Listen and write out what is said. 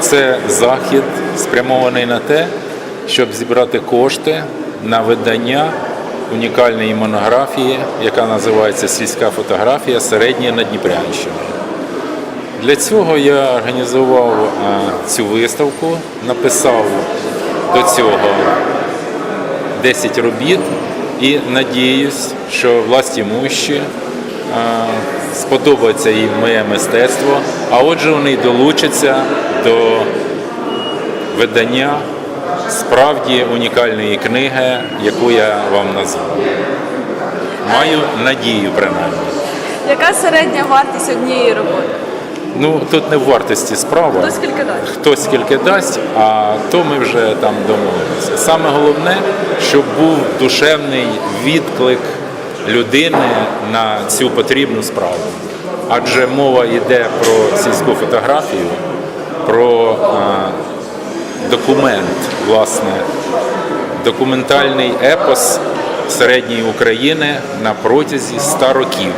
це захід спрямований на те, щоб зібрати кошти на видання унікальної монографії, яка називається Сільська фотографія середньої Надніпрянщини. Для цього я організував цю виставку, написав до цього 10 робіт і надіюсь, що власті мущі сподобається їм моє мистецтво, а отже вони долучаться до видання справді унікальної книги, яку я вам назву. Маю надію принаймні. Яка середня вартість однієї роботи? Ну тут не в вартості справа. Хто скільки дасть? Хто скільки дасть, а то ми вже там домовимося. Саме головне, щоб був душевний відклик людини на цю потрібну справу. Адже мова йде про сільську фотографію, про е, документ, власне, документальний епос середньої України на протязі 100 років.